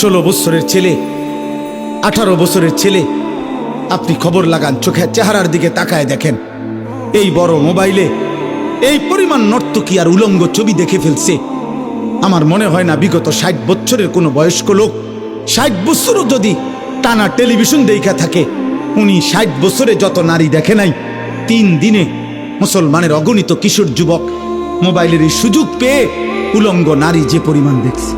ষোলো বছরের ছেলে, আঠারো বছরের ছেলে, আপনি খবর লাগান, চোখের চেহারার দিকে তাকায় দেখেন। এই বড় মোবাইলে এই পরিমাণ নর্তকী আর উলঙ্গ ছবি দেখে ফেলছে। আমার মনে হয় না বিগত ষাট বছরের কোনো বয়স্ক লোক ষাট বছরও যদি টানা টেলিভিশন দেখা থাকে, উনি ষাট বছরে যত নারী দেখে নাই, তিন দিনে মুসলমানের অগণিত কিশোর যুবক মোবাইলের এই সুযোগ পেয়ে উলঙ্গ নারী যে পরিমাণ দেখছে।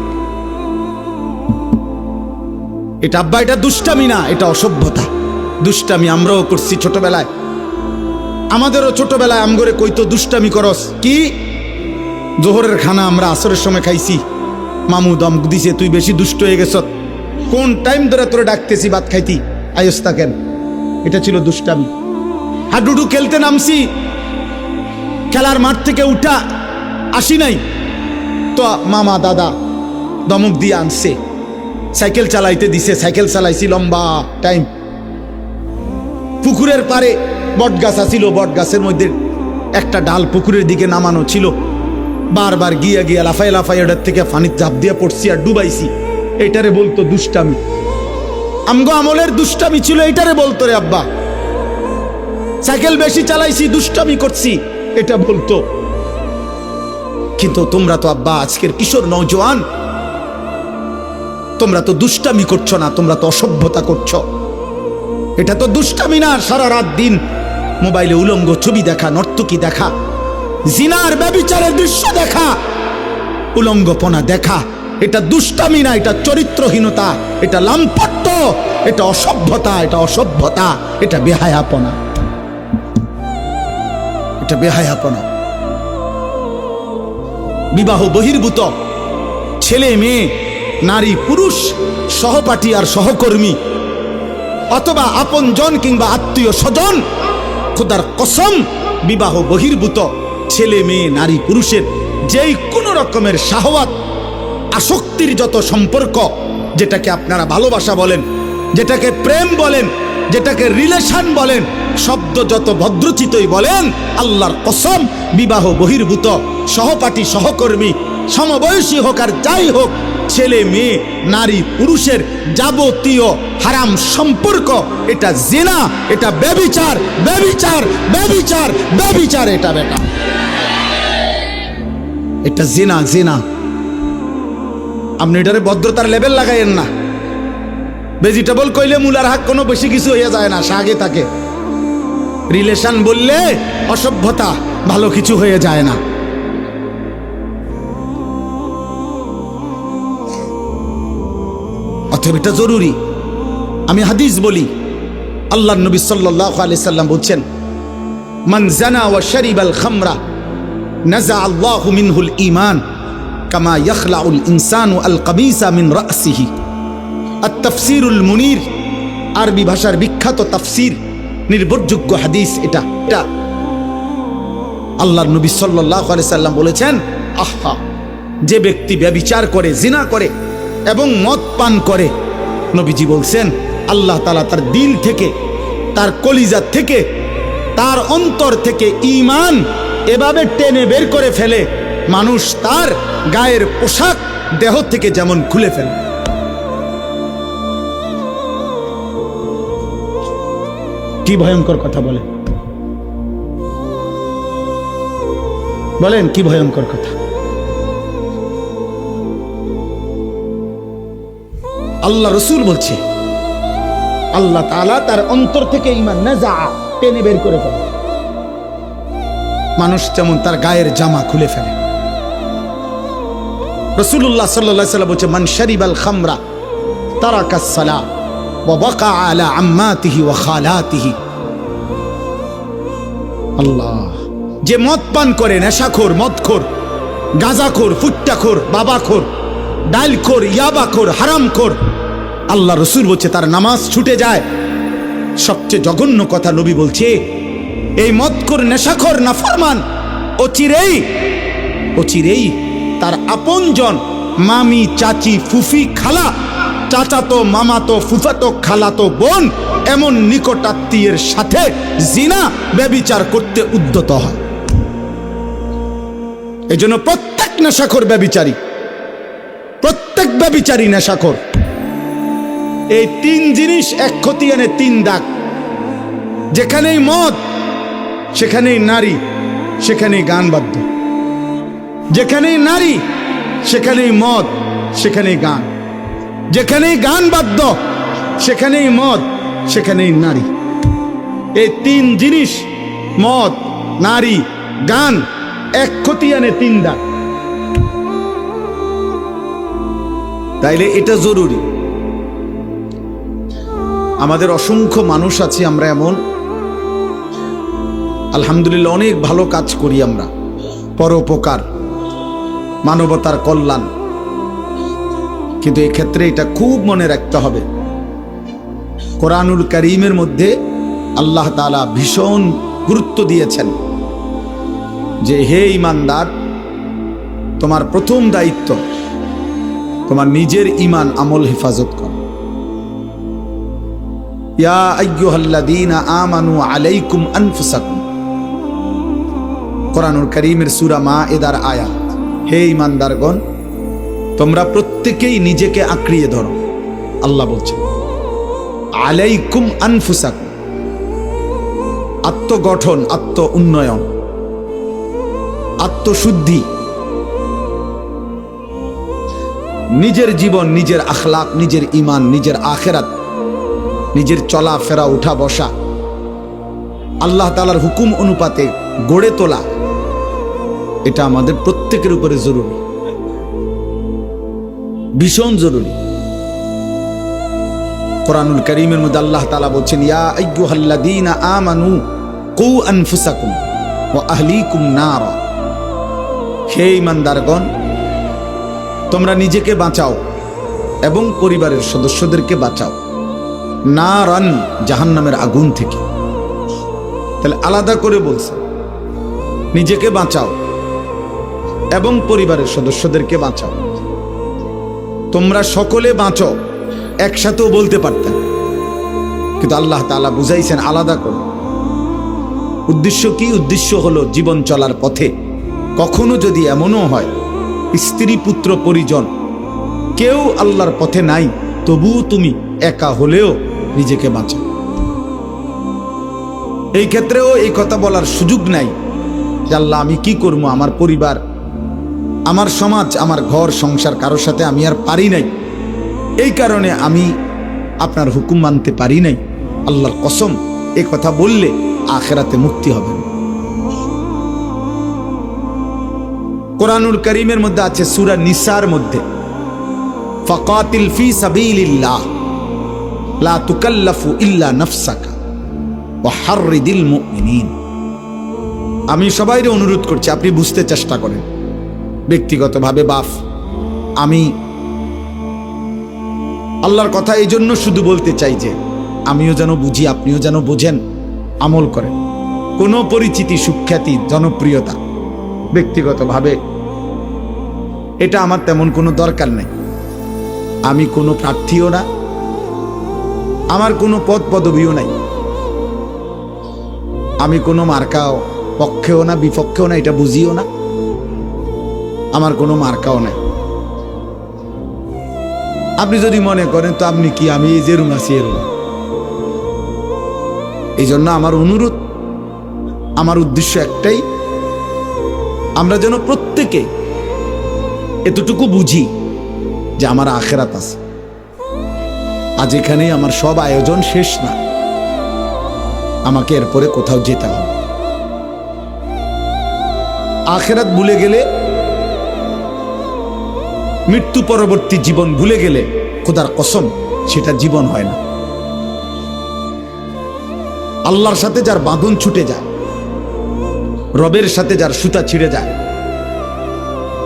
এটা আব্বা, এটা দুষ্টামি না, এটা অসভ্যতা। দুষ্টামি আমরাও করছি ছোটবেলায়। আমাদেরও ছোটবেলায় আমগরে কইতো, দুষ্টামি করস। কি? জোহরের খানা আমরা আসরের সময় খাইছি। মামু দম দিছে, তুই বেশি দুষ্ট হয়ে গেছ। কোন টাইম ধরে তোরে ডাকতেছি ভাত খাইতি? আয়স্তা কেন? এটা ছিল দুষ্টামি। হাডুডু খেলতে নামছি। খেলার মাঠ থেকে উঠা আসি নাই। তো মামা, দাদা দমক দিয়ে আনছে। সাইকেল চালাইতে দিছে, সাইকেল চালাইছি লম্বা টাইম পুকুরের পারে বট গাছ আছিল বট গাছের মধ্যে একটা ডাল পুকুরের দিকে নামানো ছিল। বারবার গিয়া গিয়া লাফাই লাফাই ওটার থেকে ফানির ঝাপ দিয়ে পড়ছি আর ডুবাইছি। এটারে বলতো দুষ্টামি। আমগো আমলের দুষ্টামি ছিল এটারে বলতো রে আব্বা। সাইকেল বেশি চালাইছি, দুষ্টামি করছি, এটা বলতো। কিন্তু তোমরা তো আব্বা, আজকের কিশোর নৌজওয়ান তোমরা তো দুষ্টামি করছ না, তোমরা তো অসভ্যতা করছ। এটা তো দুষ্টামি না, সারা রাত দিন মোবাইলে উলঙ্গ ছবি দেখা, নর্তকী দেখা, জিনার ব্যবিচারের দৃশ্য দেখা, উলঙ্গপনা দেখা। এটা দুষ্টামি না, এটা চরিত্রহীনতা, এটা লাম্পট্য, এটা অসভ্যতা এটা অসভ্যতা, এটা বেহায়াপনা। এটা বেহায়াপনা। বিবাহ বহির্ভূত ছেলে মেয়ে নারী, পুরুষ, সহপাঠী আর সহকর্মী, অথবা আপনজন কিংবা আত্মীয় স্বজন, খোদার কসম, বিবাহ বহির্ভূত, ছেলে, মেয়ে, নারী, পুরুষের যেই কোনো রকমের শাহওয়াত, আসক্তির যত সম্পর্ক, যেটাকে আপনারা ভালোবাসা বলেন, যেটাকে প্রেম বলেন, যেটাকে রিলেশন বলেন, শব্দ যত ভদ্রচিতই বলেন, আল্লাহর কসম, বিবাহ বহির্ভূত, সহপাঠী, সহকর্মী, সমবয়সী হোক আর যাই হোক ছেলে, মেয়ে, নারী, পুরুষের যাবতীয় হারাম সম্পর্ক। এটা জেনা, এটা ব্যবিচার ব্যবিচার ব্যবিচার ব্যবিচার এটা বেটা। এটা জেনা জেনা। আপনি এটারে ভদ্রতার লেভেল লাগাইয়েন না। ভেজিটেবল কইলে মূলার হাক কোনো বেশি কিছু হয়ে যায় না সাগে থাকে। রিলেশন বললে অসভ্যতা ভালো কিছু হয়ে যায় না। অতএব এটা জরুরি। আমি হাদিস বলি। আল্লাহ নবী সাল্লাহ আলি সাল্লাম বলছেন, মান জানা ওয়া শরিব আল খামরা, নাজা আল্লাহ মিনহুল ইমান কামা ইয়াখলাউল ইনসানু আল কামিসা মিন রাসিহি। আর তফসিরুল মুনির, আরবি ভাষার বিখ্যাত তাফসির, নির্ভরযোগ্য হাদিস এটা। এটা আল্লাহর নবী সাল্লাহ আলি সাল্লাম বলেছেন, আহা, যে ব্যক্তি ব্যবিচার করে, জিনা করে এবং মদ পান করে। নবীজি বলছেন, আল্লাহ তালা তার দিল থেকে, তার কলিজা থেকে, তার অন্তর থেকে ইমান এভাবে টেনে বের করে ফেলে। মানুষ তার গায়ের পোশাক দেহ থেকে যেমন খুলে ফেলে। কি ভয়ঙ্কর কথা বলেন? বলেন, কি ভয়ঙ্কর কথা? আল্লাহ রসুল বলছে আল্লাহ তালা তার অন্তর থেকে ইমান নাজা টেনে বের করে ফেলে মানুষ যেমন তার গায়ের জামা খুলে ফেলে রসুল্লাহ সাল্লাহ সাল্লাম বলছে মান শরিবাল খামরা তারা কাসালা وبقى على عماته وخالاته আল্লাহ যে মদ পান করে নেশাখোর মদখোর গাঁজাখোর ফুট্টাখোর বাবাখোর ডাইলখোর ইয়াবাখোর হারামখোর আল্লাহ রসুল বলছে, তার নামাজ ছুটে যায়। সবচেয়ে জঘন্য কথা নবী বলছে, এই মদখোর, নেশাখোর, নাফরমান ও চিরেই ও চিরেই তার আপনজন, মামি, চাচি, ফুফি, খালা, চাচাতো, মামাতো, ফুফাতো, খালাতো বোন, এমন নিকটাত্মীয়ের সাথে জিনা, ব্যবিচার করতে উদ্যত হয়। এই জন্য প্রত্যেক নেশাখোর, ব্যবিচারী, প্রত্যেক ব্যবিচারী নেশাখোর। এই তিন জিনিস এক খতিয়ানে তিন দাগ। যেখানেই মদ, সেখানেই নারী, সেখানেই গান বাদ্য। যেখানেই নারী, সেখানেই মদ, সেখানেই গান। যেখানেই গান বাদ্য, সেখানেই মদ, সেখানেই নারী। এই তিন জিনিস, মদ, নারী, গান, এক খতিয়ানে তিন দাগ। তাইলে এটা জরুরি। আমাদের অসংখ্য মানুষ আছি, আমরা এমন। আলহামদুলিল্লাহ, অনেক ভালো কাজ করি আমরা। পরোপকার, মানবতার কল্যাণ। কিন্তু এক্ষেত্রে এটা খুব মনে রাখতে হবে। কোরআনুল করিমের মধ্যে আল্লাহ তালা ভীষণ গুরুত্ব দিয়েছেন যে, হে ইমানদার তোমার প্রথম দায়িত্ব তোমার নিজের ইমান আমল হেফাজত কর। তোমরা প্রত্যেকেই নিজেকে আঁকড়িয়ে ধরো। আল্লাহ বলছেন, আলাইকুম আত্মগঠন আত্ম উন্নয়ন আত্মশুদ্ধি। নিজের জীবন, নিজের আখলাক, নিজের ইমান নিজের আখেরাত নিজের চলা ফেরা উঠা বসা আল্লাহ তালার হুকুম অনুপাতে গড়ে তোলা। এটা আমাদের প্রত্যেকের উপরে জরুরি। ভীষণ জরুরি। কোরআনুল করিমের মধ্যে আল্লাহ তালা বলছেন, ইয়া আইয়ুহাল্লাযীনা আমানু কু আনফুসাকুম ওয়া আহলিকুম নারা। হে ইমানদারগণ তোমরা নিজেকে বাঁচাও এবং পরিবারের সদস্যদেরকে বাঁচাও। না রান জাহান্নামের আগুন থেকে। তাহলে আলাদা করে বলছে, নিজেকে বাঁচাও এবং পরিবারের সদস্যদেরকে বাঁচাও। তোমরা সকলে বাঁচো, একসাথেও বলতে পারতেন কিন্তু আল্লাহ তাআলা বুঝাইছেন আলাদা করে। উদ্দেশ্য কি? উদ্দেশ্য হলো জীবন চলার পথে। কখনো যদি এমনও হয়, স্ত্রী, পুত্র, পরিজন, কেউ আল্লাহর পথে নাই, তবুও তুমি একা হলেও নিজেকে বাঁচাও এই ক্ষেত্রেও এই কথা বলার সুযোগ নাই যে আল্লাহ আমি কি করব? আমার পরিবার, আমার সমাজ, আমার ঘর, সংসার কারোর সাথে আমি আর পারি নাই। এই কারণে আমি আপনার হুকুম মানতে পারি নাই। আল্লাহর কসম, এ কথা বললে আখেরাতে মুক্তি হবে। কোরআনুল করিমের মধ্যে আছে সুরা নিসার মধ্যে, ফকাতিল ফি সাবিলিল্লাহ। লা তুকাল্লাফু ইল্লা নাফসাকা ওয়া হাররিদিল মুমিনিন আমি সবাইরে অনুরোধ করছি, আপনি বুঝতে চেষ্টা করেন। ব্যক্তিগতভাবে বাফ, আমি আল্লাহর কথা এই জন্য শুধু বলতে চাই যে, আমিও যেন বুঝি, আপনিও যেন বোঝেন, আমল করেন। কোনো পরিচিতি, সুখ্যাতি, জনপ্রিয়তা, ব্যক্তিগতভাবে এটা আমার তেমন কোনো দরকার নেই। আমি কোনো প্রার্থীও না আমার কোনো পদ পদবিও নাই। আমি কোনো মার্কাও পক্ষেও না, বিপক্ষেও না, এটা বুঝিও না। আমার কোনো মার্কাও নাই। আপনি যদি মনে করেন, তো আপনি কি আমি এই যেরুম আছি, এরুম? এই জন্য আমার অনুরোধ, আমার উদ্দেশ্য একটাই, আমরা যেন প্রত্যেকে এতটুকু বুঝি যে আমার আখেরাত আছে। আজ এখানে আমার সব আয়োজন শেষ না। আমাকে এরপরে কোথাও যেতে হবে। আখেরাত ভুলে গেলে, মৃত্যু পরবর্তী জীবন ভুলে গেলে খোদার কসম, সেটা জীবন হয় না। আল্লাহর সাথে যার বাঁধন ছুটে যায়, রবের সাথে যার সুতা ছিঁড়ে যায়,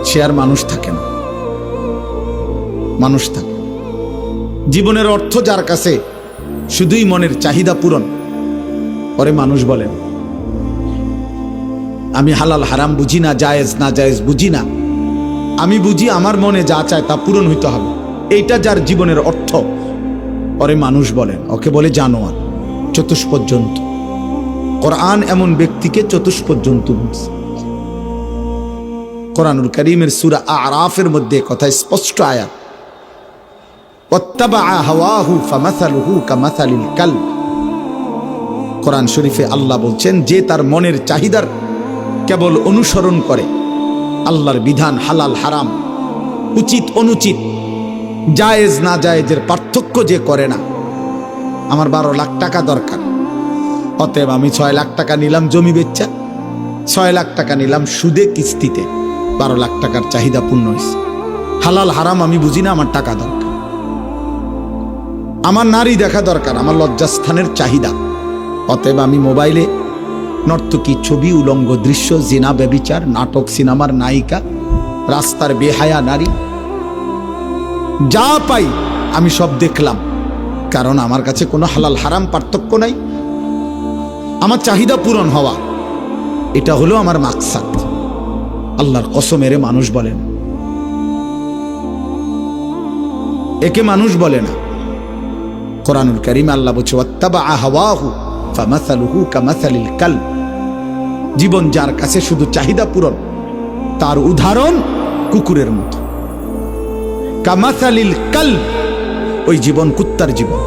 সে আর মানুষ থাকে না। মানুষ থাকে। জীবনের অর্থ যার কাছে, শুধুই মনের চাহিদা পূরণ। পরে মানুষ বলেন আমি হালাল হারাম বুঝি না, জায়েজ না, জায়েজ বুঝি না। আমি বুঝি আমার মনে যা চায় তা পূরণ হইতে হবে। এইটা যার জীবনের অর্থ। পরে মানুষ বলেন ওকে বলে জানোয়ার, চতুষ্পর্যন্ত। কোরআন এমন ব্যক্তিকে চতুষ্পর্যন্ত বলছে কোরআনুল করিমের সুরা আরাফের মধ্যে কথা স্পষ্ট আয়াত ওয়াত্তাবা হাওয়াহু ফামাসালুহু কামাসালিল কালব কোরআন শরীফে আল্লাহ বলছেন, যে তার মনের চাহিদার কেবল অনুসরণ করে, আল্লাহর বিধান হালাল, হারাম, উচিত, অনুচিত, জায়েজ, না জায়েজের পার্থক্য যে করে না, আমার বারো লাখ টাকা দরকার। অতএব আমি ছয় লাখ টাকা নিলাম জমি বেচ্চা ছয় লাখ টাকা নিলাম সুদে কিস্তিতে, বারো লাখ টাকার চাহিদা পূর্ণ হয়েছে। হালাল, হারাম আমি বুঝি না, আমার টাকা দরকার। আমার নারী দেখা দরকার, আমার লজ্জাস্থানের চাহিদা। অতএব আমি মোবাইলে নর্তকী ছবি, উলঙ্গ দৃশ্য, জিনা ব্যবিচার, নাটক, সিনেমার নায়িকা, রাস্তার বেহায়া নারী, যা পাই আমি সব দেখলাম। কারণ আমার কাছে কোনো হালাল হারাম পার্থক্য নাই। আমার চাহিদা পূরণ হওয়া, এটা হলো আমার মাকসাদ। আল্লাহর কসমেরে মানুষ বলে না। একে মানুষ বলে না। কোরআনুল করিম আল্লাহ বলছে ওয়াত্তাবা আহাওয়াহু কাল জীবন যার কাছে শুধু চাহিদা পূরণ, তার উদাহরণ কুকুরের মতো। কামাসালিল কাল ওই জীবন কুত্তার জীবন।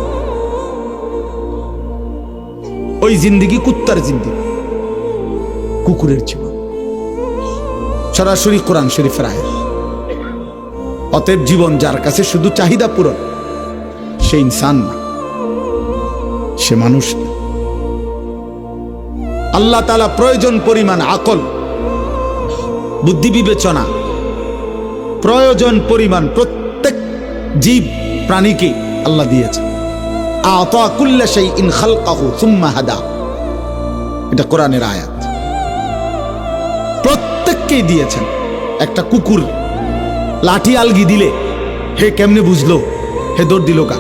ওই জিন্দিগি কুত্তার জিন্দিগি, কুকুরের জীবন। সরাসরি কোরআন শরীফের আয়াত। অতএব জীবন যার কাছে শুধু চাহিদা পূরণ সেই ইনসান না। সে মানুষ আল্লাহ তালা প্রয়োজন, পরিমাণ, আকল, বুদ্ধি বিবেচনা, প্রয়োজন, পরিমাণ প্রত্যেক জীব, প্রাণীকে আল্লাহ দিয়েছে। এটা কোরআনের আয়াত। প্রত্যেককেই দিয়েছেন। একটা কুকুর, লাঠি, আলগি দিলে হে কেমনে বুঝলো? হে দৌড় দিল কা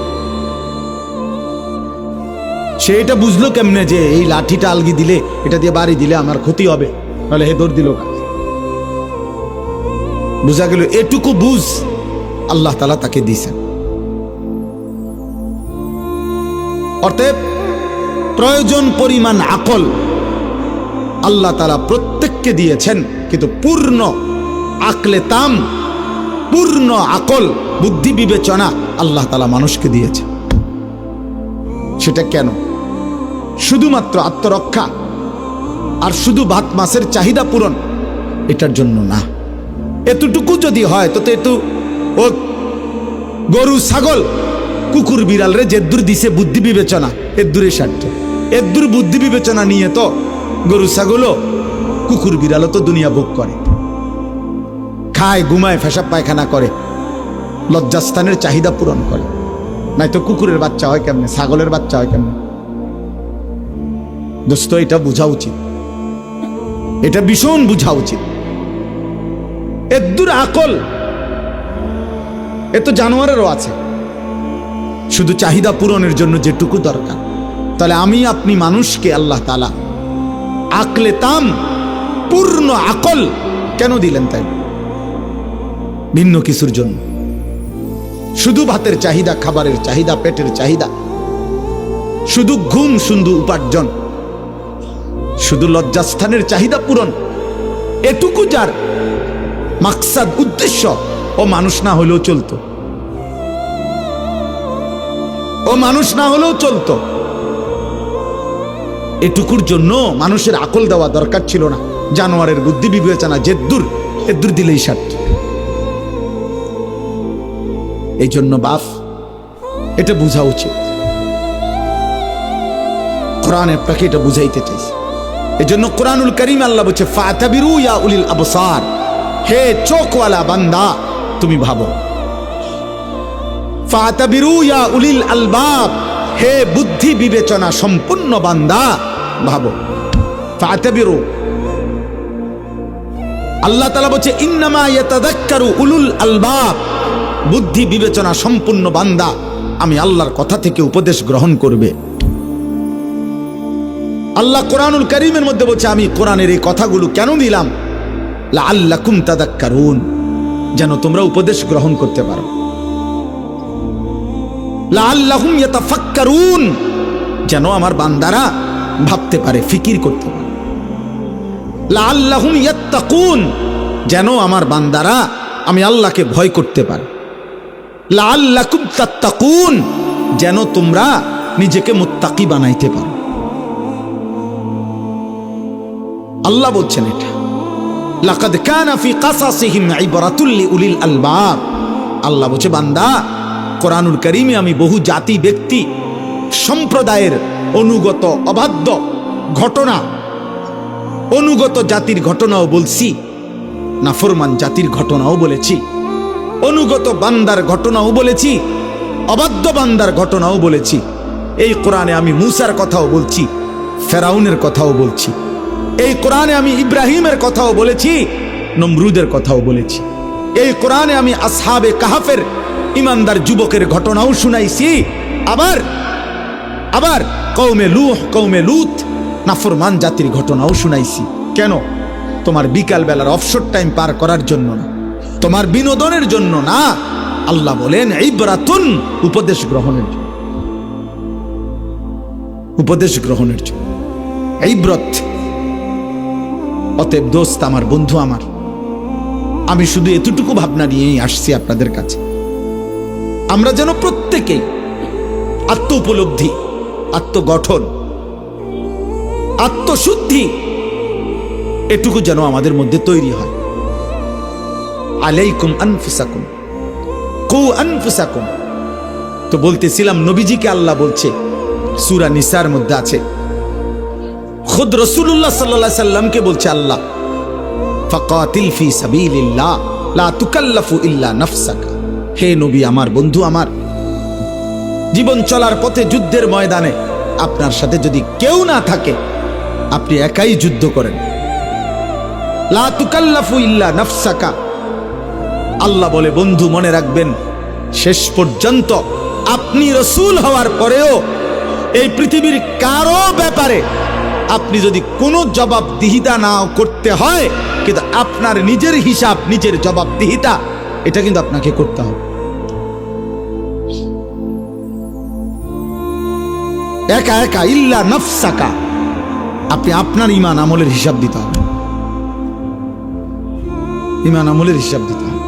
সে এটা বুঝলো কেমনে যে এই লাঠিটা আলগি দিলে, এটা দিয়ে বাড়ি দিলে আমার ক্ষতি হবে। তাহলে হে দিল বুঝা গেল, এটুকু বুঝ আল্লাহ তালা তাকে দিয়েছেন। অতএব প্রয়োজন, পরিমাণ, আকল আল্লাহ তালা প্রত্যেককে দিয়েছেন, কিন্তু পূর্ণ আকলে তাম, পূর্ণ আকল, বুদ্ধি বিবেচনা আল্লাহ তালা মানুষকে দিয়েছে সেটা কেন? শুধুমাত্র আত্মরক্ষা আর শুধু ভাত মাছের চাহিদা পূরণ, এটার জন্য না। এতটুকু যদি হয়, তো একটু ও গরু, ছাগল, কুকুর বিড়াল রে যেদ্দুর দিছে বুদ্ধি বিবেচনা এর এদ্দুরের স্বার্থ। এদ্দুর বুদ্ধি বিবেচনা নিয়ে তো গরু, ছাগলও, কুকুর, বিড়ালও তো দুনিয়া ভোগ করে। খায়, ঘুমায়, ফেসাব পায়খানা করে, লজ্জাস্থানের চাহিদা পূরণ করে। নাই তো কুকুরের বাচ্চা হয় কেমনে, ছাগলের বাচ্চা হয় কেমনে? দোস্ত, এটা বোঝা উচিত। এটা ভীষণ বোঝা উচিত। এদ্দুর আকল। এ তো জানোয়ারেরও আছে। শুধু চাহিদা পূরণের জন্য যেটুকু দরকার। তাহলে আমি আপনি মানুষকে আল্লাহ তালা আকলে তাম, পূর্ণ আকল কেন দিলেন তাই? ভিন্ন কিছুর জন্য। শুধু ভাতের চাহিদা, খাবারের চাহিদা, পেটের চাহিদা। শুধু ঘুম, শুধু উপার্জন। শুধু লজ্জাস্থানের চাহিদা পূরণ। এটুকু যার মাকসাদ, উদ্দেশ্য, ও মানুষ না হলেও চলতো। ও মানুষ না হলেও চলতো। এটুকুর জন্য মানুষের আকল দেওয়া দরকার ছিল না। জানোয়ারের বুদ্ধি বিবেচনা যেদ্দুর এদ্দুর দিলেই স্বার্থ এই জন্য বাপ, এটা বোঝা উচিত। কোরআন আপনাকে এটা বুঝাইতে চাইছে। এই জন্য কোরআনুল করিম আল্লাহ বলছে, ফাতাবিরু ইয়া উলিল আবসার। হে চোখওয়ালা বান্দা, তুমি ভাবো। ফাতাবিরু ইয়া উলিল আলবাব, হে বুদ্ধি বিবেচনা সম্পূর্ণ বান্দা, ভাবো। ফাতাবিরু। আল্লাহ তালা বলছে, ইন্নামা ইয়াতাদাক্কারু উলুল আলবাব, বুদ্ধি বিবেচনা সম্পূর্ণ বান্দা, আমি আল্লাহর কথা থেকে উপদেশ গ্রহণ করবে। আল্লাহ কোরআনুল করিমের মধ্যে বলছে, আমি কোরআনের এই কথাগুলো কেন দিলাম আল্লাহ কুম তাদাক্কারুন, যেন তোমরা উপদেশ গ্রহণ করতে পারো। যেন আমার বান্দারা ভাবতে পারে, ফিকির করতে পারে। যেন আমার বান্দারা, আমি আল্লাহকে ভয় করতে পারে। তাত্তাকুন, যেন তোমরা নিজেকে মুত্তাকি বানাইতে পারো। আল্লাহ বলছেন এটা। লাকাদ কানা ফি কাসাসিহিম ইবরাতুল লিউলিল আলবাব। আল্লাহ বলছে, বান্দা, কোরআনুল করিমে আমি বহু জাতি, ব্যক্তি, সম্প্রদায়ের অনুগত অবাধ্য ঘটনা, অনুগত জাতির ঘটনাও বলছি, নাফরমান জাতির ঘটনাও বলেছি, অনুগত বান্দার ঘটনাও বলেছি, অবাধ্য বান্দার ঘটনাও বলেছি। এই কোরআনে আমি মুসার কথাও বলছি, ফেরাউনের কথাও বলছি। এই কোরআনে আমি ইব্রাহিমের কথাও বলেছি, নমরুদের কথাও বলেছি। এই কোরআনে আমি আসহাবে কাহাফের ইমানদার যুবকের ঘটনাও শুনাইছি। আবার আবার কৌমে লুহ কৌমে লুত নাফরমান জাতির ঘটনাও শুনাইছি। কেন? তোমার বিকাল বেলার অফসর টাইম পার করার জন্য না। তোমার বিনোদনের জন্য না। আল্লাহ বলেন এই ব্রাতুন উপদেশ গ্রহণের জন্য। উপদেশ গ্রহণের জন্য। এই ব্রত অতএব দোস্ত, আমার বন্ধু আমার, আমি শুধু এতটুকু ভাবনা নিয়েই আসছি আপনাদের কাছে। আমরা যেন প্রত্যেকে আত্ম উপলব্ধি আত্মগঠন, আত্মশুদ্ধি, এটুকু যেন আমাদের মধ্যে তৈরি হয়। আলাইকুম আনফুসাকুম, কৌ আনফুসাকুম। তো বলতেছিলাম, নবীজিকে আল্লাহ বলছে, সুরা নিসার মধ্যে আছে। খুদ রসুল্লাহ সাল্লাহ সাল্লামকে বলছে আল্লাহ, ফাকাতিল ফি সাবিলিল্লাহ, লা তুকাল্লাফু ইল্লা নাফসাকা। হে নবী আমার, বন্ধু আমার, জীবন চলার পথে যুদ্ধের ময়দানে আপনার সাথে যদি কেউ না থাকে, আপনি একাই যুদ্ধ করেন। লা তুকাল্লাফু ইল্লা নাফসাকা। আল্লাহ বলে, বন্ধু, মনে রাখবেন, শেষ পর্যন্ত আপনি রসুল হওয়ার পরেও এই পৃথিবীর কারও ব্যাপারে আপনি যদি কোনো জবাবদিহিতা না করতে হয়, কিন্তু আপনার নিজের হিসাব, নিজের জবাবদিহিতা, এটা কিন্তু আপনাকে করতে হবে। একা একা, ইল্লা নফসাকা, আপনি আপনার ইমান আমলের হিসাব দিতে হবে। ইমান আমলের হিসাব দিতে হবে।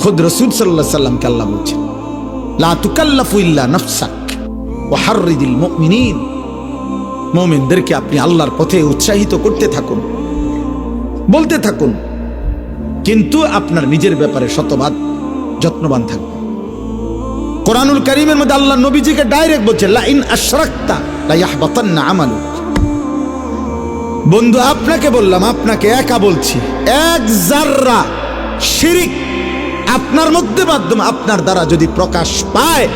খুদ রসুল সাল্লাহ সাল্লামকে আল্লাহ বলছেন, লা তুকাল্লাফু ইল্লা নফসাক ও হার্রিদিল মুমিনিন। মোমেনদেরকে আপনি আল্লাহর পথে উৎসাহিত করতে থাকুন। বলতে থাকুন। কিন্তু আপনার নিজের ব্যাপারে শতবাদ যত্নবান থাকবে। কোরআনুল করিমের মধ্যে আল্লাহ নবীজিকে ডাইরেক্ট বলছে লা ইন আশরাকতা লা ইয়াহবাতান্না আমালুক। বন্ধু, আপনাকে বললাম, আপনাকে একা বলছি, এক জাররা শিরিক আপনার মধ্যে মাধ্যমে আপনার দ্বারা যদি প্রকাশ পায়,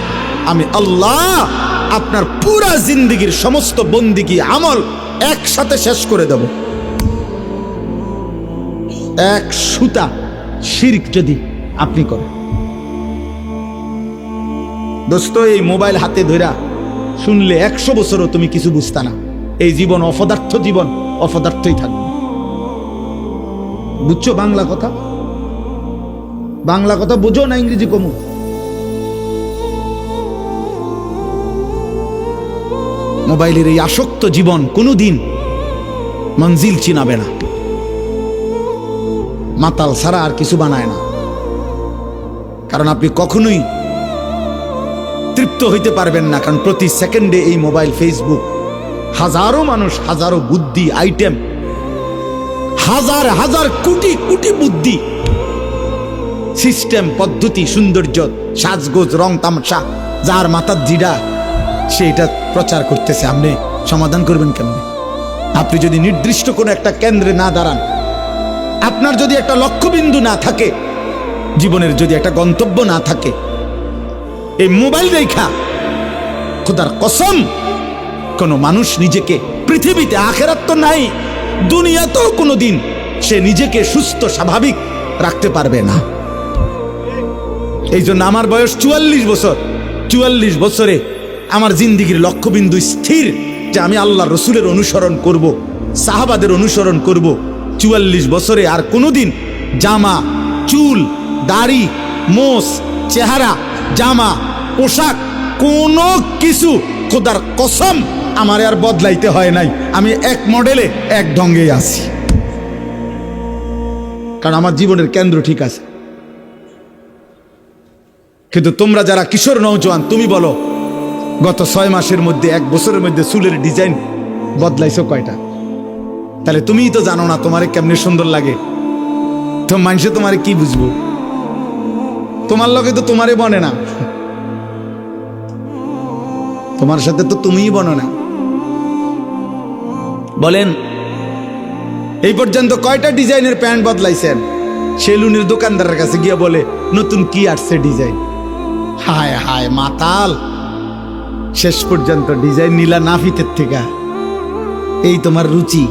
আমি আল্লাহ আপনার পুরা জিন্দিগির সমস্ত বন্দিগি আমল একসাথে শেষ করে দেব। এক সুতা শিরিক যদি আপনি করেন। দোস্ত, এই মোবাইল হাতে ধরা শুনলে একশো বছরও তুমি কিছু বুঝতা না। এই জীবন অপদার্থ জীবন, অপদার্থই থাকবে। বুঝছ বাংলা কথা? বাংলা কথা বুঝো না ইংরেজি কমু। মোবাইলের এই আসক্ত জীবন কোনোদিন মঞ্জিল চিনাবে না। মাতাল ছাড়া আর কিছু বানায় না। কারণ আপনি কখনোই তৃপ্ত হইতে পারবেন না, কারণ প্রতি সেকেন্ডে এই মোবাইল, ফেসবুক, হাজারো মানুষ, হাজারো বুদ্ধি, আইটেম, হাজার হাজার কোটি কোটি বুদ্ধি, সিস্টেম, পদ্ধতি, সৌন্দর্য, সাজগোজ, রং, তামাশা, যার মাথার জিডা সে এটা প্রচার করতেছে, আপনি সমাধান করবেন কেমনে? আপনি যদি নির্দিষ্ট কোনো একটা কেন্দ্রে না দাঁড়ান, আপনার যদি একটা লক্ষ্যবিন্দু না থাকে, জীবনের যদি একটা গন্তব্য না থাকে, এই মোবাইল রেখা, খোদার কসম, কোনো মানুষ নিজেকে পৃথিবীতে আখেরাত তো নাই, দুনিয়াতেও কোনো দিন সে নিজেকে সুস্থ, স্বাভাবিক রাখতে পারবে না। এই জন্য আমার বয়স চুয়াল্লিশ বছর, চুয়াল্লিশ বছরে আমার জিন্দিগির লক্ষ্যবিন্দু স্থির যে আমি আল্লাহ রসুলের অনুসরণ করব। সাহাবাদের অনুসরণ করব। চুয়াল্লিশ বছরে আর কোনোদিন জামা, চুল, দাড়ি, মোষ, চেহারা, জামা, পোশাক, কোনো কিছু খোদার কসম আমার আর বদলাইতে হয় নাই আমি এক মডেলে এক ঢঙ্গে আছি কারণ আমার জীবনের কেন্দ্র ঠিক আছে কিন্তু তোমরা যারা কিশোর নৌজওয়ান তুমি বলো গত ছয় মাসের মধ্যে, এক বছরের মধ্যে চুলের ডিজাইন বদলাইছো কয়টা? তাহলে তুমিই তো জানো না তোমারে কেমনে সুন্দর লাগে। তো মানুষে তোমারে কি বুঝব? তোমার লগে তো তোমারে বনে না। তোমার সাথে তো তুমিই বনো না। বলেন, এই পর্যন্ত কয়টা ডিজাইনের প্যান্ট বদলাইছেন? সেলুনের দোকানদারের কাছে গিয়ে বলে, নতুন কি আসছে ডিজাইন? হায় হায়, মাতাল। শেষ পর্যন্ত ডিজাইন নিলা নাফিতের থেকে। এই তোমার রুচি।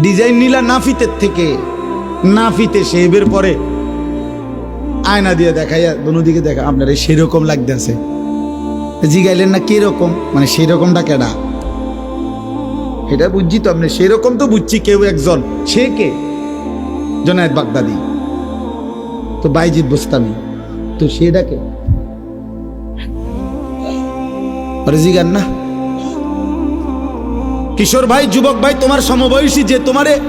ডিজাইন নিলা নাফিতের থেকে। নাফিতে শেবের পরে আয়না দিয়ে দেখাইয়া দিকে দেখা, আপনার এই সেরকম লাগতেছে। জিগাইলেন না কীরকম? মানে সেই রকমটা কেডা? এটা বুঝছি তো, আপনি সেরকম তো বুঝছি কেউ একজন। সে কে? জনায়ত বাগদাদি। তো বাইজিৎ বুস্তামি। তো সেটা কে আরে জিগান না। কিশোর ভাই, যুবক ভাই, তোমার সমবয়সী যে তোমারে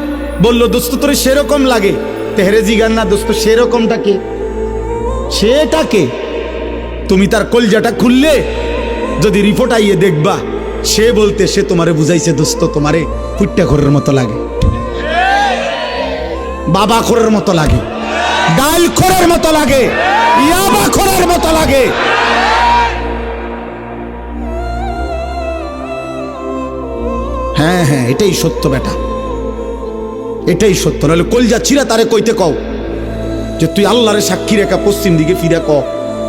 বলল, দোস্ত, তোরে সেরকম লাগে। তেহরে জিগান না, দোস্ত, সেরকমটা কে? সেটা কে? তুমি তার কলজাটা খুললে, যদি রিপোর্ট আইয়ে দেখবা, সে বলতে, সে তোমারে বুঝাইছে, দোস্ত, তোমারে ফুট্টা খোরের মতো লাগে। বাবা খোরের মতো লাগে। ডাল খোরের মতো লাগে, ইয়াবা খোরের মতো লাগে। হ্যাঁ হ্যাঁ এটাই সত্য বেটা। এটাই সত্য, নাহলে কলজা ছিঁড়া তারে কইতে কও যে তুই আল্লাহরে সাক্ষী রেখা পশ্চিম দিকে ফিরে ক।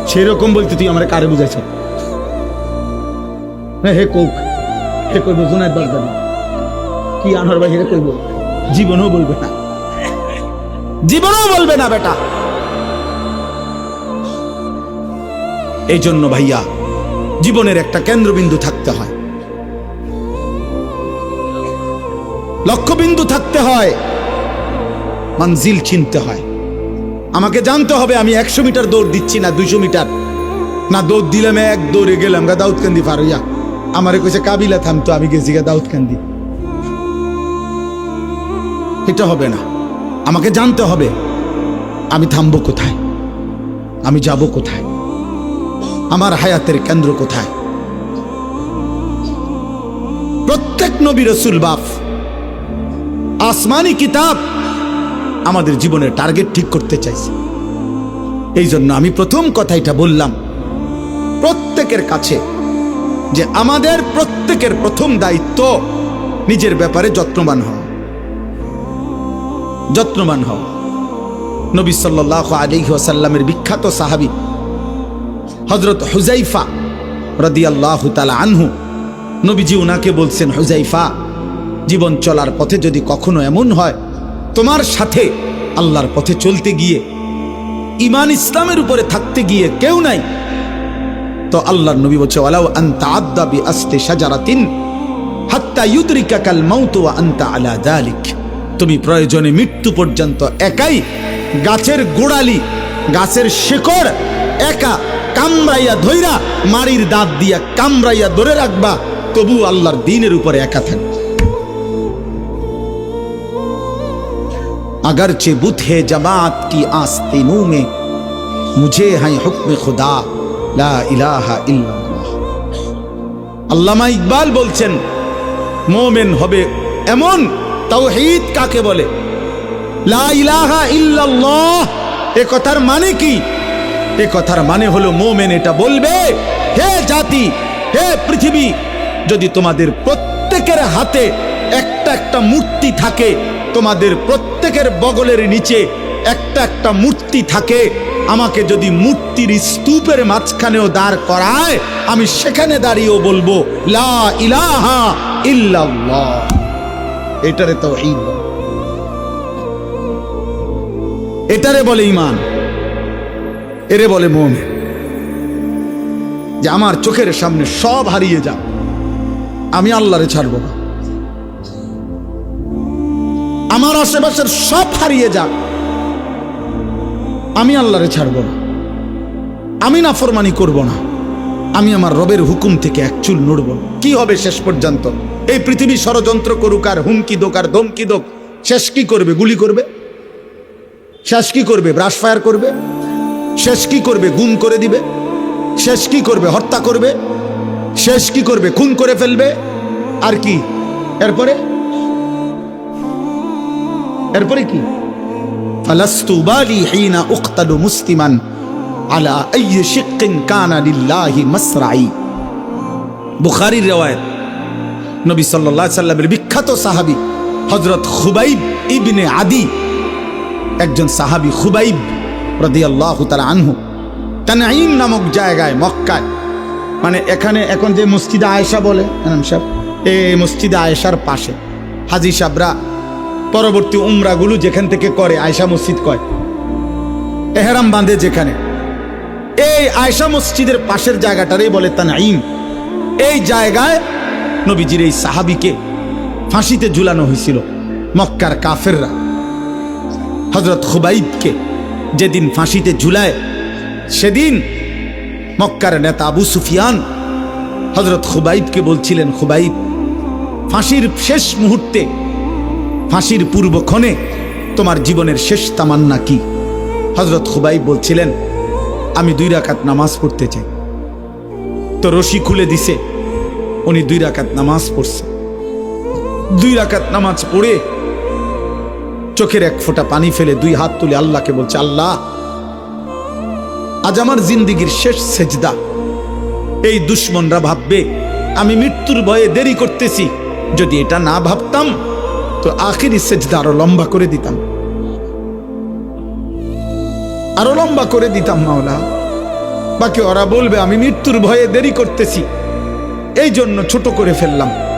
সেরকম বলতে তুই আমার কারে বুঝাইছ? হ্যাঁ হে কোক, হে কইব, জুনায়দ বাগদাদি, কি আনহর ভাই হে কইব? জীবনও বলবে না। জীবনও বলবে না বেটা। এই জন্য ভাইয়া, জীবনের একটা কেন্দ্রবিন্দু থাকতে হয়। লক্ষ্যবিন্দু থাকতে হয়। মানজিল চিনতে হয়। আমাকে জানতে হবে, আমি একশো মিটার দৌড় দিচ্ছি না দুইশো মিটার? না দৌড় দিলাম এক, দৌড়ে গেলাম গা দাউদকান্দি পার হইয়া। আমারে কইছে, কাবিলা থামতো আমি গেছি গা দাউদকান্দি। এটা হবে না। আমাকে জানতে হবে, আমি থামবো কোথায়? আমি যাব কোথায়? আমার হায়াতের কেন্দ্র কোথায়? প্রত্যেক নবী রসুল বাপ, আসমানি কিতাব আমাদের জীবনের টার্গেট ঠিক করতে চাইছে। এই জন্য আমি প্রথম কথাইটা বললাম প্রত্যেকের কাছে যে আমাদের প্রত্যেকের প্রথম দায়িত্ব নিজের ব্যাপারে যত্নবান হওয়া। যত্নবান হও। নবী সাল্লাহ আলী ওয়াসাল্লামের বিখ্যাত সাহাবি হজরত হুজাইফা রদিয়াল্লাহ তালা আনহু, নবীজি উনাকে বলছেন হুজাইফা জীবন চলার পথে যদি কখনো এমন হয়, তোমার সাথে আল্লাহর পথে চলতে গিয়ে ইমান ইসলামের উপরে থাকতে গিয়ে কেউ নাই, তো আল্লাহর নবী বলছে, ওয়ালাউ আনতা আদ্দা বি আস্তে সাজারাতিন হাত্তা ইউদরিকা কাল মাউত আনতা আলা যালিক তুমি প্রয়োজনে মৃত্যু পর্যন্ত একাই গাছের গোড়ালি গাছের শেকড় একা কামড়াইয়া ধইরা মাড়ির দাঁত দিয়া কামড়াইয়া ধরে রাখবা তবু আল্লাহর দিনের উপরে একা থাকবে अगरचे बुत है जमात की आस्तीनों में मुझे है हुक्म खुदा ला इलाहा इल्लाल्लाह আল্লামা ইকবাল বলছেন মোমেন হবে এমন তাওহীদ কাকে বলে? লা ইলাহা এ কথার মানে কি? এ কথার মানে হলো মোমেন এটা বলবে, হে জাতি, হে পৃথিবী, যদি তোমাদের প্রত্যেকের হাতে একটা একটা মূর্তি থাকে, তোমাদের প্রত্যেকের বগলের নিচে একটা একটা মূর্তি থাকে, আমাকে যদি মূর্তির স্তূপের মাঝখানেও দাঁড় করায়, আমি সেখানে দাঁড়িয়েও বলব, লা ইলাহা ইল্লাল্লাহ। এটারে তো এটারে বলে ইমান এরে বলে মন যে আমার চোখের সামনে সব হারিয়ে যা আমি আল্লাহরে ছাড়ব না। আমার আশেপাশের সব হারিয়ে যাক, আমি আল্লাহরে ছাড়ব না। আমি না ফরমানি করব না। আমি আমার রবের হুকুম থেকে এক চুল নড়ব কি হবে শেষ পর্যন্ত? এই পৃথিবী ষড়যন্ত্র করুক আর হুমকি দোক আর ধমকি দোক, শেষ কি করবে? গুলি করবে? শেষ কি করবে? ব্রাশ ফায়ার করবে? শেষ কি করবে? গুম করে দিবে? শেষ কি করবে? হত্যা করবে? শেষ কি করবে? খুন করে ফেলবে? আর কি? এরপরে? এরপরে কি? ফালাস্তু বালি আলা আইয়ি শিক্কিন মাসরাই। নবী আলাইহি সাল্লামের বিখ্যাত সাহাবী হযরত খুবাইব ইবনে আদি, একজন সাহাবী খুবাইব রাদিয়াল্লাহু তাআলা আনহু, তানঈম নামক জায়গায়, মক্কায়। মানে এখানে এখন যে মসজিদে আয়েশা বলে সাহেব এই মসজিদে আয়েশার পাশে। হাজি সাবরা পরবর্তী উমরাগুলো যেখান থেকে করে, আয়েশা মসজিদ কয়। এহেরাম বাঁধে যেখানে। এই আয়েশা মসজিদের পাশের জায়গাটারই বলে তানঈম। এই জায়গায় নবীজির এই সাহাবিকে ফাঁসিতে ঝুলানো হয়েছিল মক্কার কাফেররা। হজরত খুবাইবকে যেদিন ফাঁসিতে ঝুলায়, সেদিন মক্কার নেতা আবু সুফিয়ান হজরত খুবাইবকে বলছিলেন, খুবাইব, ফাঁসির শেষ মুহূর্তে, ফাঁসির পূর্বক্ষণে তোমার জীবনের শেষ তামান্না কি? হজরত খুবাইব বলছিলেন, আমি দুই রাকাত নামাজ পড়তে চাই। তো রশি খুলে দিছে। উনি দুই রাকাত নামাজ পড়ছে। দুই রাকাত নামাজ পড়ে চোখের এক ফোঁটা পানি ফেলে দুই হাত তুলে আল্লাহকে বলছে, আল্লাহ, আজ আমার জিন্দিগির শেষ সেজদা। এই দুশ্মনরা ভাববে, আমি মৃত্যুর ভয়ে দেরি করতেছি। যদি এটা না ভাবতাম, তো আখিরি সেজদা আরও লম্বা করে দিতাম। আরও লম্বা করে দিতাম মাওলা। বাকি ওরা বলবে, আমি মৃত্যুর ভয়ে দেরি করতেছি। এই জন্য ছোট করে ফেললাম।